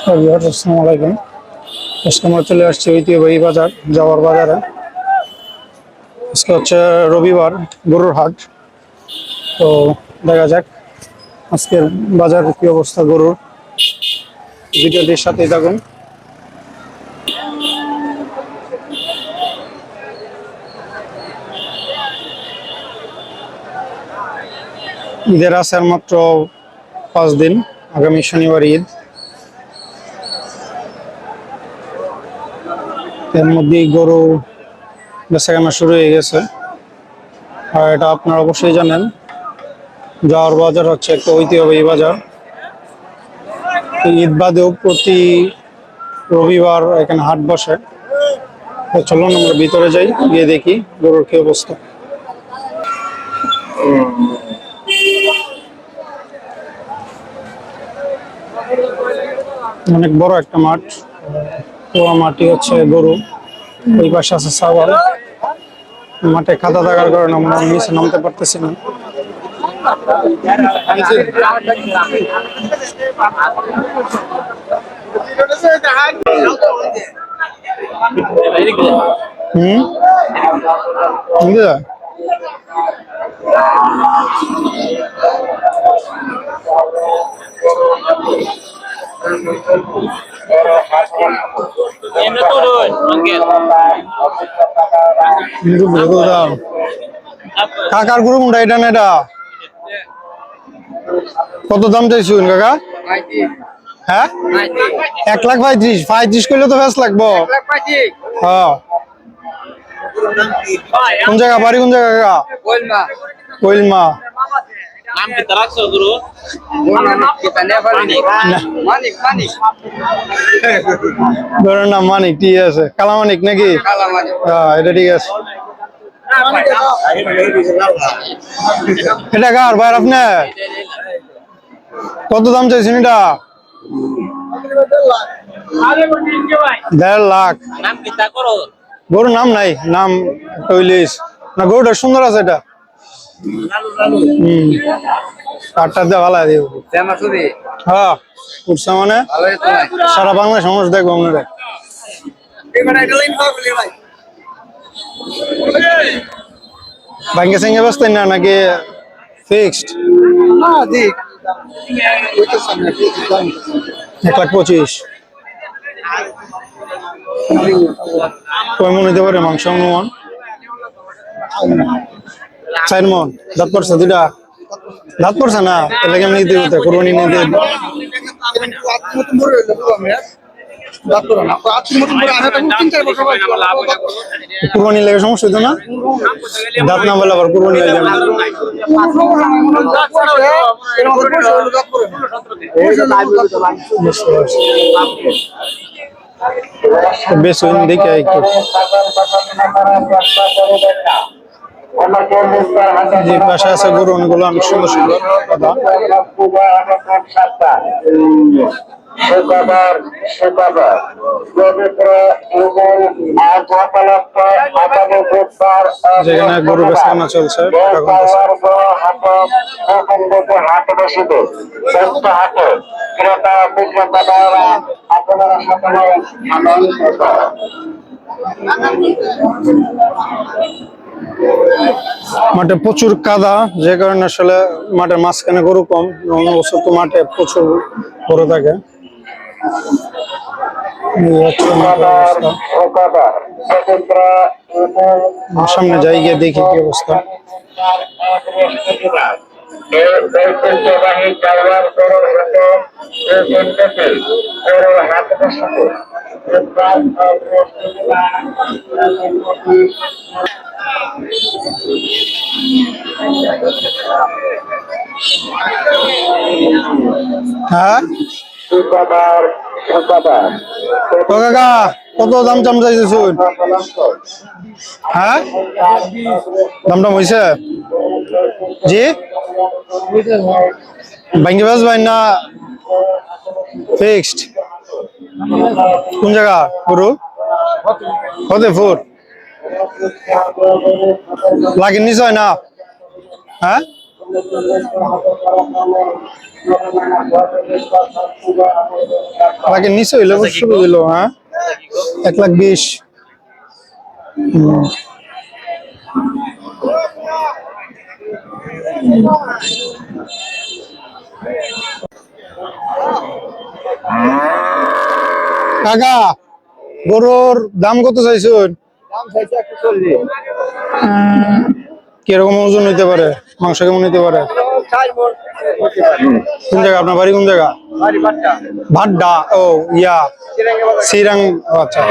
আসসালামু আলাইকুম। আজকে আমরা চলে আসছি ঐতিহ্যবাহী বাজার যাওয়ার বাজারে। আজকে হচ্ছে রবিবার, গরুর হাট। তো দেখা যাক আজকের বাজারের কি অবস্থা গরুর। ভিডিওটির সাথেই থাকুন। ঈদের আছে মাত্র পাঁচ দিন, আগামী শনিবার ঈদ। এর মধ্যেই গরু বেচাকেনা শুরু হয়ে গেছে। আর এটা আপনারা অবশ্যই জানেন, যাওয়ার বাজার হচ্ছে একটা ঐতিহ্যবাহী বাজার। ঈদ বাদেও প্রতি রবিবার এখানে হাট বসে। চলুন আমরা ভিতরে যাই, গিয়ে দেখি গরুর কি অবস্থা। অনেক বড় একটা মাঠ। পুরো মাটি হচ্ছে গরু। ওই পাশে আছে সাওয়াল মাঠে খাতা থাকার কারণে আমরা নিচে নামতে পারতেছি না। হুম? বুঝলে? কাকার গরু কোনটা? এটা না এটা? কত দাম চাইছুন কাকা? হ্যাঁ? এক লাখ পঁয়ত্রিশ। পঁয়ত্রিশ করলে তো ফেস লাগবো। হ্যাঁ। কোন জায়গা? বাড়ি কোন জায়গা কাকা? কইলমা Guru. মানিক। মানিক ধরেন না মানিক ঠিক আছে। কালামানিক নাকি? কালা মানিক। হ্যাঁ এটা ঠিক আছে। এটা কার ভাই আপনি কত দাম চাইছেন এটা? দেড় লাখ. গরুর নাম নাই নাম হইলিস না গরুটা সুন্দর আছে এটা। ভালো হ্যাঁ মানে? সারা বাংলাদেশ মানুষ দেখব আপনারা। ব্যাংকে সঙ্গে ব্যস্ত না নাকি ফিক্সড এক লাখ পঁচিশ। কয় মন হইতে পারে মাংস অনুমান চার মন দাঁত পড়ছে দুইটা। দাঁত পড়ছে না? তাহলে কেমন নিতে হতে কোরবানি নিতে কোরবানি লেগে সমস্যা হতো না? দাঁত না বলে আবার কোরবানি হয়ে যাবে। তো বেশ দেখে একটু যে পাশে আছে গরু অনেকগুলো অনেক সুন্দর সুন্দর যেখানে গরু বেচাকেনা চলছে বিক্রেতারা আপনারা সকলে আমন্ত্রিত মাঠে প্রচুর কাদা, যে কারণে আসলে মাঠের মাঝখানে গরু কম। তো মাঠে প্রচুর গরু থাকে। সামনে যাই গিয়ে দেখি কি অবস্থা। হ্যাঁ? কাকা কত দাম চাম চাইছে শুন হ্যাঁ? দাম দাম হয়েছে জি? ভাঙ্গি বাস ভাই না ফিক্সড কোন জায়গা? গরু? ফতেপুর লাগে নিশ্চয় না? হ্যাঁ? বাকি নিচে হইলে শুরু দিল হ্যাঁ? এক লাখ বিশ। কাকা গরুর দাম কত চাইছেন? কীরকম ওজন হইতে পারে? মাংস কেমন হইতে পারে? কোন জায়গা? আপনার বাড়ি কোন জায়গা? ভাড্ডা। ও ইয়া। সিরাং আচ্ছা।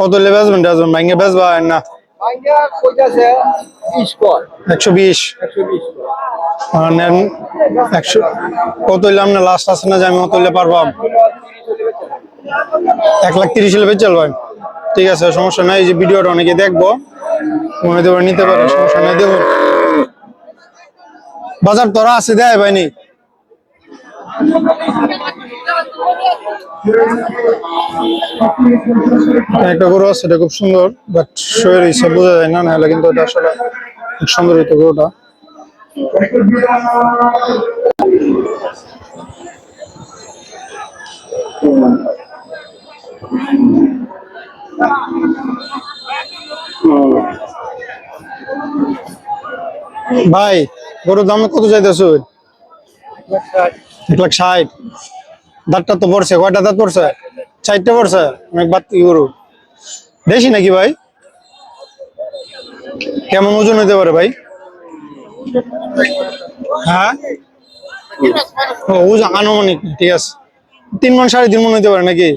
কত লে বেচবেন ডাজবেন ভাঙ্গে বেচবা না? একশো বিশ? নেন একশো কত হইলে আপনার লাস্ট আছে না যে আমি কত হইলে পারবাম এক লাখ তিরিশ হলে বেচল ভাই ঠিক আছে, সমস্যা নাই যে ভিডিওটা অনেকে দেখব। মনে পারে নিতে পারে, সমস্যা নাই দেখুন বাজার তোরা আছে, দেয় ভাইনি একটা গরু আছে, এটা খুব সুন্দর বাট শরীর হিসাব বোঝা যায় না, নাহলে কিন্তু এটা আসলে খুব সুন্দর হইতো গরুটা। ভাই, গরুর দাম কত চাইতেছ? এক লাখ ষাট। দাঁতটা তো পড়ছে, কয়টা দাঁত পড়ছে? চারটা পড়ছে, অনেক কি গরু। বেশি নাকি ভাই? কেমন ওজন হইতে পারে ভাই? হ্যাঁ? ওজন আনুমানিক, ঠিক আছে। তিন মন সাড়ে তিন মন হইতে পারে নাকি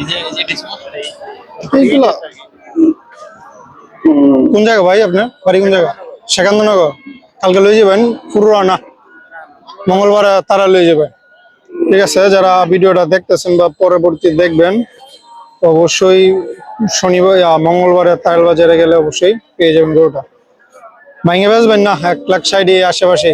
এই যে এই যে ডিসমাউন্ট এইগুলা? কোন জায়গা ভাই আপনার? বাড়ি কোন জায়গা? সেকান্দনগর কালকে লয়ে যাবেন পুরোনা মঙ্গলবার তারা লয়ে যাবেন। ঠিক আছে যারা ভিডিওটা দেখতেছেন বা পরবর্তী দেখবেন অবশ্যই শনিবার মঙ্গলবারে তাইল বাজারে গেলে অবশ্যই পেয়ে যাবেন গরুটা। ভাঙে বেচবেন না? এক লাখ সাইডে আশেপাশে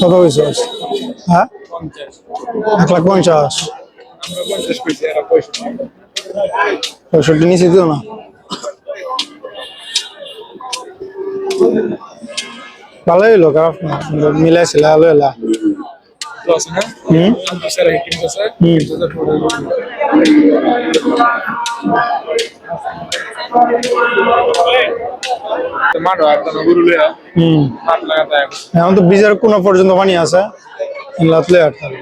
কত হয়েছে হ্যাঁ? এক লাখ পঞ্চাশ। পঁয়ষট্টি নিচে দিও না। ভালোই হইল খারাপ না। মিলাইছিল ভালো হইলা হুম। হুম। হুম। এখন তো বীজের কোনো পর্যন্ত পানি আছে। লাতলে তাহলে